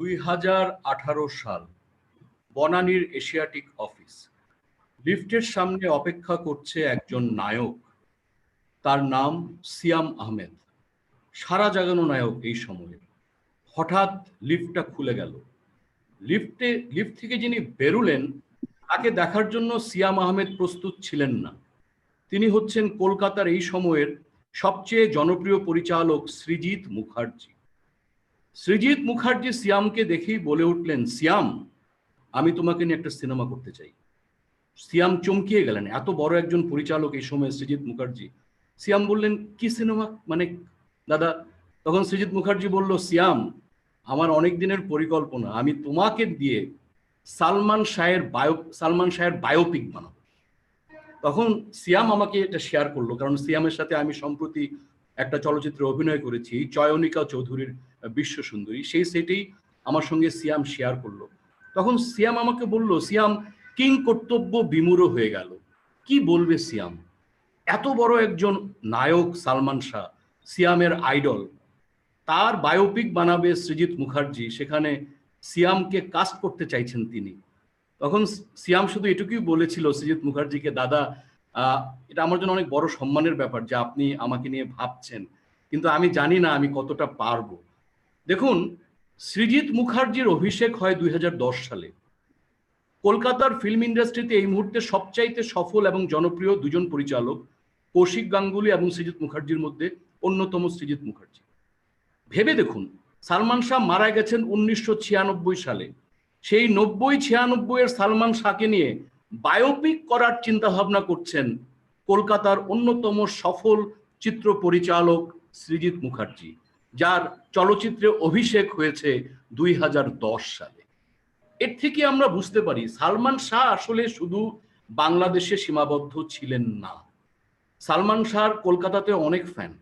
দুই হাজার আঠারো সাল, বনানীর এশিয়াটিক অফিস। লিফটের সামনে অপেক্ষা করছে একজন নায়ক। তার নাম সিয়াম আহমেদ। সারা জাগানো নায়ক এই সময়ে। হঠাৎ লিফটটা খুলে গেল। লিফটে, লিফট থেকে যিনি বেরুলেন, তাকে দেখার জন্য সিয়াম আহমেদ প্রস্তুত ছিলেন না। তিনি হচ্ছেন কলকাতার এই সময়ের সবচেয়ে জনপ্রিয় পরিচালক সৃজিত মুখার্জি। সৃজিত মুখার্জি সিয়ামকে দেখেই বলে উঠলেন, সিয়াম, আমি তোমাকে নিয়ে একটা সিনেমা করতে চাই। সিয়াম চমকিয়ে গেলেন। এত বড় একজন পরিচালক এই সময় সৃজিত মুখার্জি। সিয়াম বললেন, কি সিনেমা? মানে দাদা, তখন সৃজিত মুখার্জি বলল, সিয়াম, আমার অনেক দিনের পরিকল্পনা, আমি তোমাকে দিয়ে সালমান শাহের বায়ো, সালমান শাহের বায়োপিক বানাবো। তখন সিয়াম আমাকে এটা শেয়ার করল, কারণ সিয়ামের সাথে আমি সম্প্রতি একটা চলচ্চিত্রে অভিনয় করেছি চয়নিকা চৌধুরীর বিশ্ব সুন্দরী। সেই সেটেই আমার সঙ্গে সিয়াম শেয়ার করল। তখন সিয়াম আমাকে বলল, সিয়াম, কিং কর্তব্য বিমূঢ় হয়ে গেল। কি বলবে সিয়াম? এত বড় একজন নায়ক সালমান শাহ, সিয়ামের আইডল তার বায়োপিক বানাবে সৃজিত মুখার্জি, সেখানে সিয়ামকে কাস্ট করতে চাইছেন তিনি। তখন সিয়াম শুধু এটুকুই বলেছিল, সৃজিত মুখার্জিকে, দাদা এটা আমার জন্য অনেক বড় সম্মানের ব্যাপার যে আপনি আমাকে নিয়ে ভাবছেন। কিন্তু আমি জানি না আমি কতটা পারব। দেখুন সৃজিত মুখার্জির অভিষেক হয় দুই হাজার দশ সালে। কলকাতার ফিল্ম ইন্ডাস্ট্রিতে এই মুহূর্তে সবচাইতে সফল এবং জনপ্রিয় দুজন পরিচালক কৌশিক গাঙ্গুলি এবং সৃজিত মুখার্জির মধ্যে অন্যতম সৃজিত মুখার্জি। ভেবে দেখুন, সালমান শাহ মারা গেছেন উনিশশো ছিয়ানব্বই সালে। সেই নব্বই ছিয়ানব্বই এর সালমান শাহকে নিয়ে বায়োপিক করার চিন্তা ভাবনা করছেন কলকাতার অন্যতম সফল চিত্র পরিচালক সৃজিত মুখার্জি, যার চলচ্চিত্রে অভিষেক হয়েছে দুই হাজার দশ সালে। এর থেকে আমরা বুঝতে পারি, সালমান শাহ আসলে শুধু বাংলাদেশে সীমাবদ্ধ ছিলেন না। সালমান শাহর কলকাতাতে অনেক ফ্যান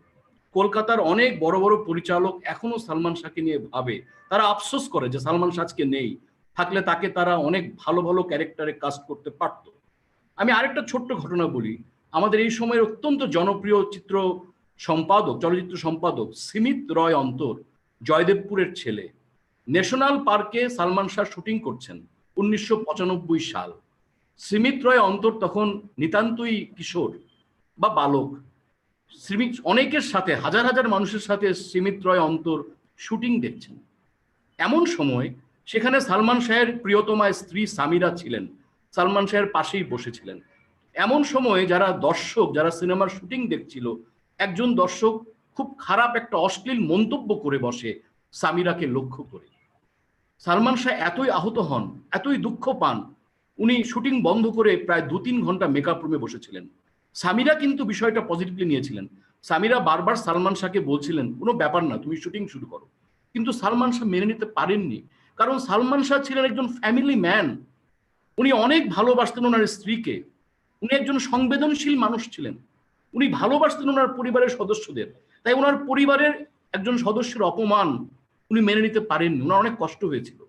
কলকাতার অনেক বড় বড় পরিচালক এখনও সালমান শাহকে নিয়ে ভাবে। তারা আফসোস করে যে সালমান শাহকে নেই। থাকলে তাকে তারা অনেক ভালো ভালো ক্যারেক্টারে কাস্ট করতে পারত। আমি আরেকটা ছোট্ট ঘটনা বলি। আমাদের এই সময়ের অত্যন্ত জনপ্রিয় চিত্র সম্পাদক, চলচ্চিত্র সম্পাদক সিমিত রয় অন্তর, জয়দেবপুরের ছেলে। ন্যাশনাল পার্কে সালমান শাহ শুটিং করছেন উনিশশো পঁচানব্বই সাল। সিমিত রয় অন্তর তখন নিতান্তই কিশোর বা বালক। শ্রীমিত অনেকের সাথে, হাজার হাজার মানুষের সাথে শ্রীমিত রয় অন্তর শুটিং দেখছেন। এমন সময় সেখানে সালমান শাহের প্রিয়তমা স্ত্রী সামিরা ছিলেন। সালমান শাহের পাশেই বসেছিলেন। এমন সময় যারা দর্শক, যারা সিনেমার শুটিং দেখছিল, একজন দর্শক খুব খারাপ একটা অশ্লীল মন্তব্য করে বসে সামিরাকে লক্ষ্য করে। সালমান শাহ এতই আহত হন, এতই দুঃখ পান, উনি শুটিং বন্ধ করে প্রায় দু তিন ঘণ্টা মেকআপ রুমে বসেছিলেন। সামিরা কিন্তু বিষয়টা পজিটিভলি নিয়েছিলেন। সামিরা বারবার সালমান শাহকে বলছিলেন, কোনো ব্যাপার না, তুমি শুটিং শুরু করো। কিন্তু সালমান শাহ মেনে নিতে পারেননি। কারণ সালমান শাহ ছিলেন একজন ফ্যামিলি ম্যান উনি অনেক ভালোবাসতেন ওনার স্ত্রীকে। উনি একজন সংবেদনশীল মানুষ ছিলেন। উনি ভালোবাসতেন ওনার পরিবারের সদস্যদের। তাই ওনার পরিবারের একজন সদস্যের অপমান উনি মেনে নিতে পারেননি। ওনার অনেক কষ্ট হয়েছিল।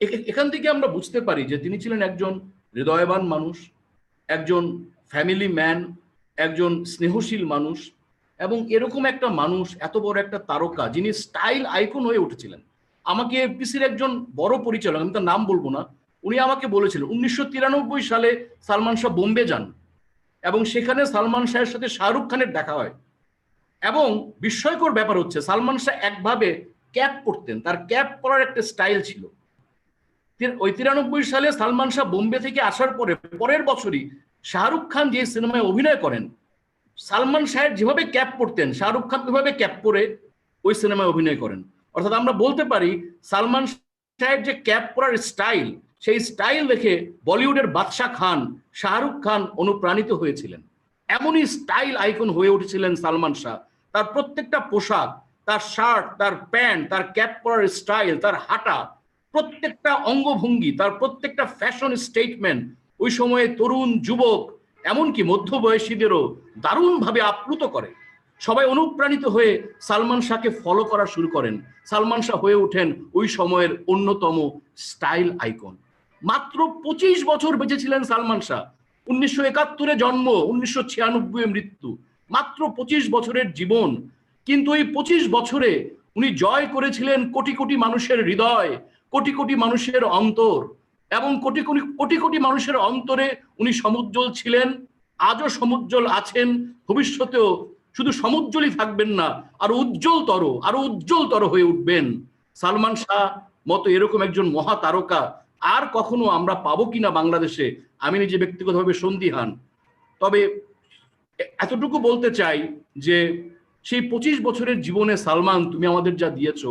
এখান থেকে আমরা বুঝতে পারি যে তিনি ছিলেন একজন হৃদয়বান মানুষ, একজন ফ্যামিলি ম্যান একজন স্নেহশীল মানুষ এবং এরকম একটা মানুষ, এত বড় একটা তারকা যিনি স্টাইল আইকন হয়ে উঠেছিলেন। আমাকে পিসির একজন বড় পরিচালক, আমি তার নাম বলব না, উনি আমাকে বলেছিলেন, উনিশশো তিরানব্বই সালে সালমান শাহ বোম্বে যান এবং সেখানে সালমান শাহের সাথে শাহরুখ খানের দেখা হয়। এবং বিস্ময়কর ব্যাপার হচ্ছে, সালমান শাহ একভাবে ক্যাপ পরতেন, তার ক্যাপ পরার একটা স্টাইল ছিল। ওই তিরানব্বই সালে সালমান শাহ বোম্বে থেকে আসার পরে, পরের বছরই শাহরুখ খান যে সিনেমায় অভিনয় করেন, সালমান শাহের যেভাবে ক্যাপ পরতেন, শাহরুখ খান ওইভাবে ক্যাপ পরে ওই সিনেমায় অভিনয় করেন। অর্থাৎ আমরা বলতে পারি সালমান শাহের যে ক্যাপ পরার স্টাইল, সেই স্টাইল দেখে বলিউডের বাদশাহ খান, শাহরুখ খান অনুপ্রাণিত হয়েছিলেন। এমনই স্টাইল আইকন হয়ে উঠেছিলেন সালমান শাহ। তার প্রত্যেকটা পোশাক, তার শার্ট, তার প্যান্ট, তার ক্যাপ পরার স্টাইল, তার হাঁটা, প্রত্যেকটা অঙ্গভঙ্গি, তার প্রত্যেকটা ফ্যাশন স্টেটমেন্ট, ওই সময়ে তরুণ, যুবক, এমনকি মধ্যবয়সীদেরও দারুণভাবে আপ্লুত করে। সবাই অনুপ্রাণিত হয়ে সালমান শাহকে ফলো করা শুরু করেন। সালমান শাহ হয়ে ওঠেন ওই সময়ের অন্যতম স্টাইল আইকন মাত্র পঁচিশ বছর বেঁচেছিলেন সালমান শাহ। উনিশশো একাত্তরে জন্ম, উনিশশো ছিয়ানব্বই মৃত্যু। মাত্র পঁচিশ বছরের জীবন। কিন্তু এই পঁচিশ বছরে উনি জয় করেছিলেন কোটি কোটি মানুষের হৃদয়, কোটি কোটি মানুষের অন্তর এবং কোটি কোটি কোটি কোটি মানুষের অন্তরে উনি সমুজ্জ্বল ছিলেন, আজও সমুজ্জ্বল আছেন, ভবিষ্যতেও শুধু সমুজ্জ্বলই থাকবেন না, আরও উজ্জ্বলতর আরও উজ্জ্বলতর হয়ে উঠবেন। সালমান শাহ মতো এরকম একজন মহা তারকা আর কখনো আমরা পাবো কিনা বাংলাদেশে, আমি নিজে ব্যক্তিগতভাবে সন্দিহান। তবে এতটুকু বলতে চাই যে, সেই পঁচিশ বছরের জীবনে সালমান, তুমি আমাদের যা দিয়েছ,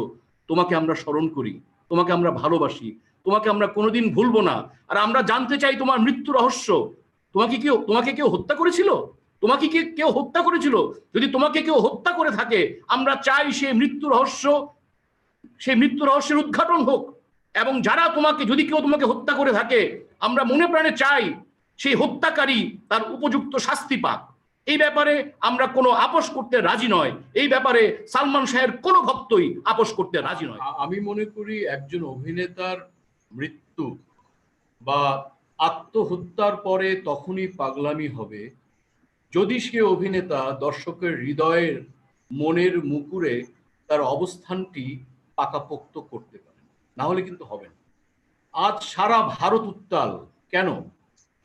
তোমাকে আমরা স্মরণ করি, তোমাকে আমরা ভালোবাসি, তোমাকে আমরা কোনোদিন ভুলবো না। আর আমরা জানতে চাই তোমার মৃত্যু রহস্য। তোমাকে কেউ তোমাকে কেউ হত্যা করেছিল? তোমাকে কি, কেউ হত্যা করেছিল? যদি তোমাকে কেউ হত্যা করে থাকে, আমরা চাই সেই মৃত্যু রহস্য সেই মৃত্যু রহস্যের উদ্ঘাটন হোক। এবং যারা তোমাকে, যদি কেউ তোমাকে হত্যা করে থাকে, আমরা মনে প্রাণে চাই সেই হত্যাকারী তার উপযুক্ত শাস্তি পাক। এই ব্যাপারে আমরা কোনো আপোষ করতে রাজি নয়। এই ব্যাপারে সালমান শাহের কোনো ভক্তই আপোষ করতে রাজি নয়। আমি মনে করি একজন অভিনেতার মৃত্যু বা আত্মহত্যার পরে তখনই পাগলামি হবে। যদি সে অভিনেতা দর্শকের হৃদয়ের মনের মুকুরে তার অবস্থানটি পাকাপোক্ত করতে পারে না হলে কিন্তু হবে না। আজ সারা ভারত উত্তাল। কেন?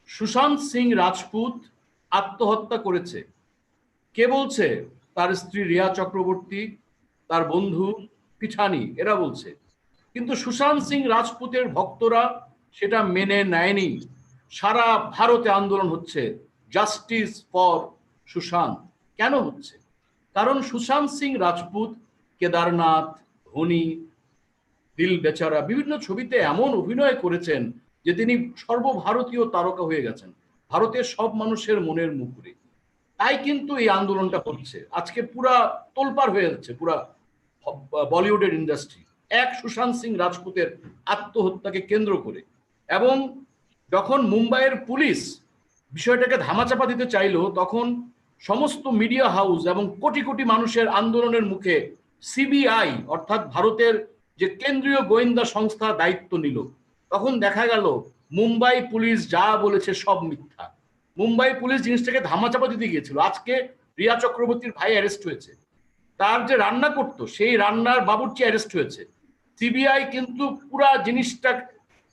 সুশান্ত সিং রাজপুত আত্মহত্যা করেছে। কে বলছে? তার স্ত্রী রিয়া চক্রবর্তী, তার বন্ধু পিঠানি, এরা বলছে। কিন্তু সুশান্ত সিং রাজপুতের ভক্তরা সেটা মেনে নেয়নি। সারা ভারতে আন্দোলন হচ্ছে। Justice for Sushant. কেন হচ্ছে? কারণ সুশান্ত সিং রাজপুত, কেদারনাথ, ধোনি, দিল বেচারা বিভিন্ন ছবিতে এমন অভিনয় করেছেন যে তিনি সর্বভারতীয় তারকা হয়ে গেছেন, ভারতের সব মানুষের মনের মুকুরে। তাই কিন্তু এই আন্দোলনটা হচ্ছে। আজকে পুরা তোলপার হয়ে যাচ্ছে, পুরা বলিউডের ইন্ডাস্ট্রি এক সুশান্ত সিং রাজপুতের আত্মহত্যাকে কেন্দ্র করে। এবং যখন মুম্বাইয়ের পুলিশ বিষয়টাকে ধামাচাপা দিতে চাইলো তখন সমস্ত মিডিয়া হাউস এবং কোটি কোটি মানুষের আন্দোলনের মুখে সিবিআই, অর্থাৎ ভারতের যে কেন্দ্রীয় গোয়েন্দা সংস্থা দায়িত্ব নিল, তখন দেখা গেল মুম্বাই পুলিশ যা বলেছে সব মিথ্যা। মুম্বাই পুলিশ জিনিসটাকে ধামাচাপা দিতে গিয়েছিল। আজকে রিয়া চক্রবর্তীর ভাই অ্যারেস্ট হয়েছে। তার যে রান্না করতো, সেই রান্নার বাবুর্চি অ্যারেস্ট হয়েছে। সিবিআই কিন্তু পুরা জিনিসটা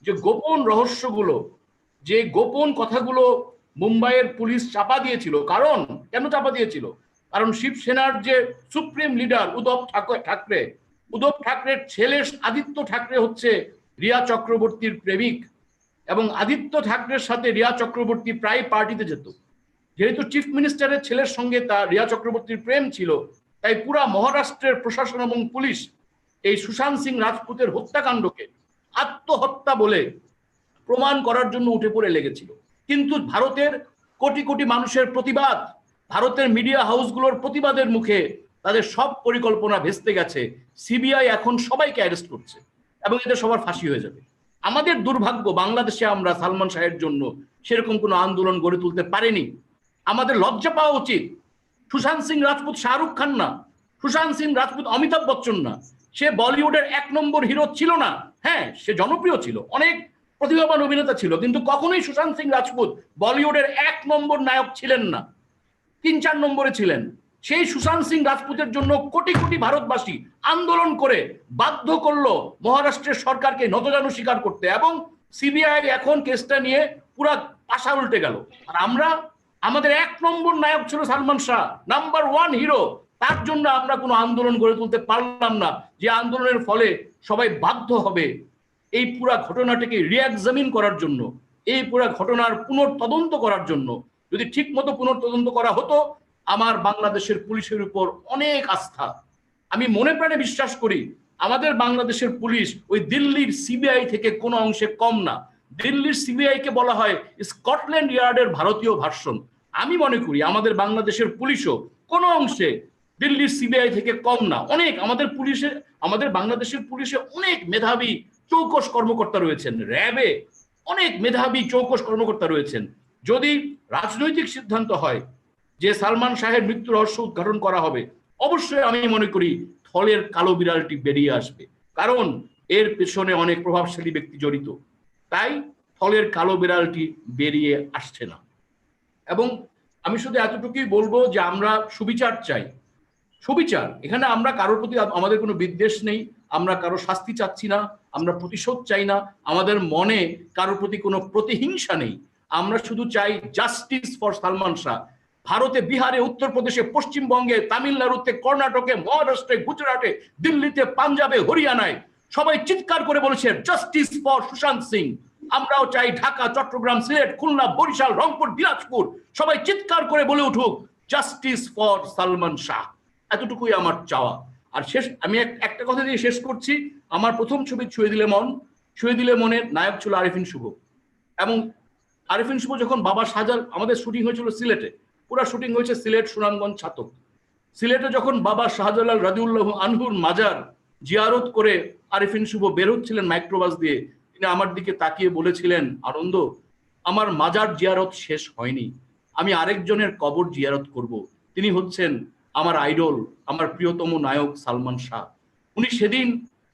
যে গোপন রহস্যগুলো, যে গোপন কথাগুলো মুম্বাইয়ের পুলিশ চাপা দিয়েছিল। কারণ? কেন চাপা দিয়েছিল? কারণ শিবসেনার যে সুপ্রিম লিডার উদ্ধব ঠাকুর উদ্ধব ঠাকরের ছেলে আদিত্য ঠাকরে হচ্ছে রিয়া চক্রবর্তীর প্রেমিক এবং আদিত্য ঠাকরের সাথে রিয়া চক্রবর্তী প্রায় পার্টিতে যেত। যেহেতু চিফ মিনিস্টারের ছেলের সঙ্গে তার রিয়া চক্রবর্তীর প্রেম ছিল, তাই পুরা মহারাষ্ট্রের প্রশাসন এবং পুলিশ এই সুশান্ত সিং রাজপুতের হত্যাকাণ্ডকে আত্মহত্যা বলে প্রমাণ করার জন্য উঠে পড়ে লেগেছিল। কিন্তু ভারতের কোটি কোটি মানুষের প্রতিবাদ, ভারতের মিডিয়া হাউসগুলোর প্রতিবাদের মুখে তাদের সব পরিকল্পনা ভেস্তে গেছে। সিবিআই এখন সবাইকে অ্যারেস্ট করছে এবং এদের সবার ফাঁসি হয়ে যাবে। আমাদের দুর্ভাগ্য, বাংলাদেশে আমরা সালমান শাহের জন্য সেরকম কোনো আন্দোলন গড়ে তুলতে পারিনি। আমাদের লজ্জা পাওয়া উচিত। সুশান্ত সিং রাজপুত শাহরুখ খান না। সুশান্ত সিং রাজপুত অমিতাভ বচ্চন না। সে বলিউডের এক নম্বর হিরো ছিল না। হ্যাঁ সে জনপ্রিয় ছিল। অনেক প্রতিভাবান অভিনেতা ছিল, কিন্তু কখনোই সুশান্ত সিং রাজপুত বলিউডের এক নম্বর নায়ক ছিলেন না। তিন, চার নম্বরে ছিলেন। সেই সুশান্ত সিং রাজপুতের জন্য কোটি কোটি ভারতবাসী আন্দোলন করে বাধ্য করল মহারাষ্ট্রের সরকারকে নতজানু স্বীকার করতে এবং সিবিআই এখন কেসটা নিয়ে পুরা পাশা উল্টে গেল। আর আমরা, আমাদের এক নম্বর নায়ক ছিল Salman Shah, number one hero. তার জন্য আমরা কোনো আন্দোলন গড়ে তুলতে পারলাম না, যে আন্দোলনের ফলে সবাই বাধ্য হবে এই পুরা ঘটনাটাকে রিএক্সামিন করার জন্য, এই পুরা ঘটনার পুনর্তদন্ত করার জন্য, যদি ঠিক মতো পুনর্তদন্ত করা হতো, আমার বাংলাদেশের পুলিশের উপর অনেক আস্থা। আমি মনে প্রাণে বিশ্বাস করি, আমাদের বাংলাদেশের পুলিশ ওই দিল্লির সিবিআই থেকে কোনো অংশে কম না। দিল্লির সিবিআই কে বলা হয় স্কটল্যান্ড ইয়ার্ডের ভারতীয় ভার্সন। আমি মনে করি আমাদের বাংলাদেশের পুলিশও কোনো অংশে দিল্লির সিবিআই থেকে কম না। অনেক আমাদের পুলিশে আমাদের বাংলাদেশের পুলিশে অনেক মেধাবী চৌকস কর্মকর্তা রয়েছেন। র্যাবে অনেক মেধাবী চৌকস কর্মকর্তা রয়েছেন। যদি রাজনৈতিক সিদ্ধান্ত হয় যে সালমান শাহের মৃত্যু রহস্য উদ্ঘাটন করা হবে, অবশ্যই আমি মনে করি থলের কালো বিড়ালটি বেরিয়ে আসবে। কারণ এর পেছনে অনেক প্রভাবশালী ব্যক্তি জড়িত। তাই থলের কালো বিড়ালটি বেরিয়ে আসছে না। এবং আমি শুধু এতটুকুই বলব যে আমরা সুবিচার চাই। সুবিচার, এখানে আমরা কারোর প্রতি আমাদের কোনো বিদ্বেষ নেই, আমরা কারও শাস্তি চাচ্ছি না। আমরা প্রতিশোধ চাই না, আমাদের মনে কারোর প্রতি কোনো প্রতিহিংসা নেই। আমরা শুধু চাই জাস্টিস ফর সালমান শাহ। ভারতে, বিহারে, উত্তরপ্রদেশে, পশ্চিমবঙ্গে, তামিলনাড়ুতে, কর্ণাটকে, মহারাষ্ট্রে, গুজরাটে, দিল্লিতে, পাঞ্জাবে, হরিয়ানায় সবাই চিৎকার করে বলেছে জাস্টিস ফর সুশান্ত সিং। আমরাও চাই ঢাকা, চট্টগ্রাম, সিলেট, খুলনা, বরিশাল, রংপুর, দিনাজপুর সবাই চিৎকার করে বলে উঠুক জাস্টিস ফর সালমান শাহ। এতটুকুই আমার চাওয়া। আর শেষ, আমি একটা কথা দিয়ে শেষ করছি। আমার প্রথম ছবি ছুঁয়ে দিলে মন, ছুঁয়ে দিলে মনের নায়ক ছিল আরিফিন শুভ। এবং আরিফিন শুভ যখন বাবা সাজার, আমাদের শুটিং হয়েছিল সিলেটে, পুরো শুটিং হয়েছে সিলেট সুনামগঞ্জ ছাতক। সিলেটে যখন বাবা শাহজালাল রাজিউল্লাহ আনহুর মাজার জিয়ারত করে আরিফিন শুভ বের হচ্ছিলেন মাইক্রোবাস দিয়ে, তিনি আমার দিকে তাকিয়ে বলেছিলেন, আনন্দ, আমার মাজার জিয়ারত শেষ হয়নি। আমি আরেকজনের কবর জিয়ারত করব। তিনি হচ্ছেন আমার আইডল, আমার প্রিয়তম নায়ক সালমান শাহ। উনি সেদিন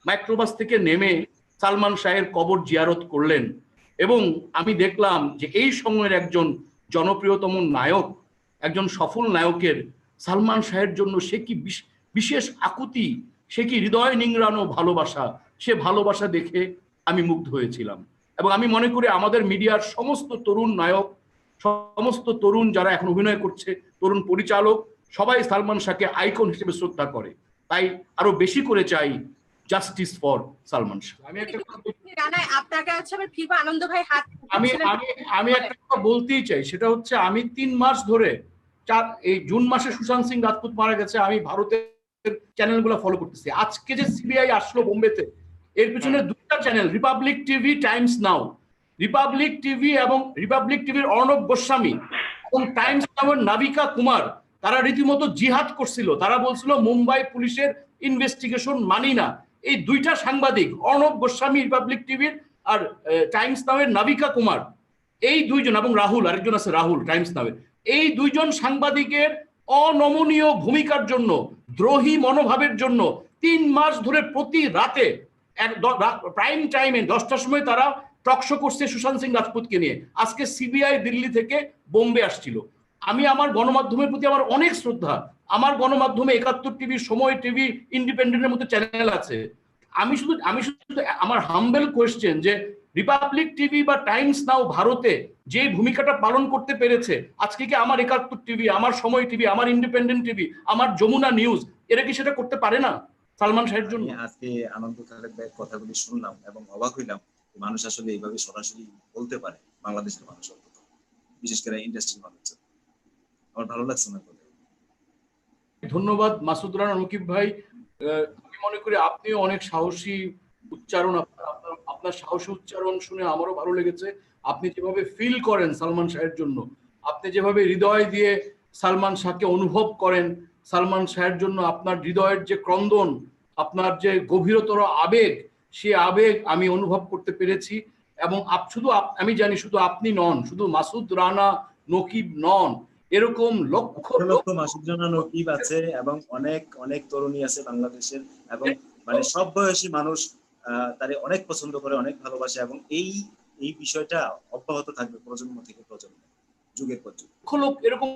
মাইক্রোবাস থেকে নেমে সালমান শাহের কবর জিয়ারত করলেন এবং আমি দেখলাম যে এই সময়ের একজন জনপ্রিয়তম নায়ক, একজন সফল নায়কের সালমান শাহের জন্য সে কি বিশ- বিশেষ আকুতি, সে কি হৃদয় নিংড়ানো ভালোবাসা, সে ভালোবাসা দেখে আমি মুগ্ধ হয়েছিলাম। এবং আমি মনে করি আমাদের মিডিয়ার সমস্ত তরুণ নায়ক, সমস্ত তরুণ যারা এখন অভিনয় করছে, তরুণ পরিচালক, সবাই সালমান শাহকে আইকন হিসেবে শ্রদ্ধা করে। তাই আরও বেশি করে চাই জাস্টিস ফর সালমান শাহ আমি একটা কথা আপনাকে হচ্ছে আবার ফিফা আনন্দ ভাই হাত আমি আমি আমি একটা কথা বলতেই চাই সেটা হচ্ছে আমি তিন মাস ধরে চার এই জুন মাসে সুশান্ত সিং রাজপুত মারা গেছে আমি ভারতের চ্যানেলগুলো ফলো করতেছি। আজকে যে সিবিআই আসলো বোম্বেতে এর পিছনে দুটা channel Republic TV Times Now Republic TV এবং রিপাবলিক টিভির অর্ণব গোস্বামী এবং টাইমস নামের নাবিকা কুমার তারা রীতিমতো জিহাদ করছিল। তারা বলছিল মুম্বাই পুলিশের ইনভেস্টিগেশন মানি না। এই দুইটা সাংবাদিক, অর্ণব গোস্বামী রিপাবলিক টিভির আর টাইমস নামের নাবিকা কুমার, এই দুইজন এবং রাহুল, আরেকজন আছে রাহুল টাইমস নামের এই দুইজন সাংবাদিকের অনমনীয় ভূমিকার জন্য, দ্রোহী মনোভাবের জন্য তিন মাস ধরে প্রতি রাতে এক প্রাইম টাইমে দশটার সময় তারা টকশো করছে সুশান্ত সিং রাজপুতকে নিয়ে। আজকে সিবিআই দিল্লি থেকে বোম্বে আসছিল। আমি আমার গণমাধ্যমের প্রতি আমার অনেক শ্রদ্ধা। আমার গণমাধ্যমে একাত্তর টিভি, সময় টিভি ইন্ডিপেন্ডেন্টের মতো চ্যানেল আছে। আমি শুধু আমি শুধু আমার হাম্বেল কোয়েশ্চেন যে রিপাবলিক টিভি বা টাইমস নাও ভারতে যে ভূমিকাটা পালন করতে পেরেছে, আজকে কি আমার একাত্তর টিভি, আমার সময় টিভি, আমার ইন্ডিপেন্ডেন্ট টিভি, আমার যমুনা নিউজ এরা কি সেটা করতে পারে না? সালমান শাহের জন্য। আজকে আনন্দ খালেদ ভাইয়ের কথাগুলি শুনলাম এবং অবাক হইলাম মানুষ আসলে এইভাবে সরাসরি বলতে পারে, বাংলাদেশের মানুষ বিশেষ করে ইন্ডাস্ট্রির মানুষ আমার ভালো লাগছে না ধন্যবাদ মাসুদ রানা নকিব ভাই। আমি মনে করি আপনিও অনেক সাহসী উচ্চারণ, আপনার, আপনার- সাহসী উচ্চারণ শুনে আমারও ভালো লেগেছে। আপনি যেভাবে ফিল করেন সালমান শাহের জন্য, আপনি যেভাবে হৃদয় দিয়ে সালমান শাহকে অনুভব করেন, সালমান শাহের জন্য আপনার হৃদয়ের যে ক্রন্দন, আপনার যে গভীরতর আবেগ, সে আবেগ আমি অনুভব করতে পেরেছি। এবং শুধু আমি জানি শুধু আপনি নন, শুধু মাসুদ রানা, নকিব নন এরকম লক্ষ লক্ষ মাসুদ জানা নকিব আছে এবং অনেক অনেক তরুণী আছে বাংলাদেশের এবং মানে সব বয়সী মানুষ তারে অনেক পছন্দ করে অনেক ভালোবাসে এবং এই এই বিষয়টা অব্যাহত থাকবে প্রজন্ম থেকে প্রজন্ম যুগের পর যুগ। লক্ষ লোক এরকম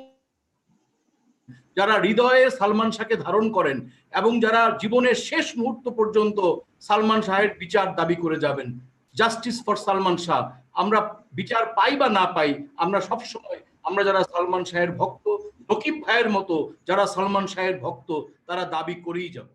যারা হৃদয়ে সালমান শাহকে ধারণ করেন এবং যারা জীবনের শেষ মুহূর্ত পর্যন্ত সালমান শাহের বিচার দাবি করে যাবেন জাস্টিস ফর সালমান শাহ। আমরা বিচার পাই বা না পাই আমরা সব সময় আমরা যারা সালমান শাহের ভক্ত নকিব ভাইয়ের মতো যারা সালমান শাহের ভক্ত, তারা দাবি করেই যাব।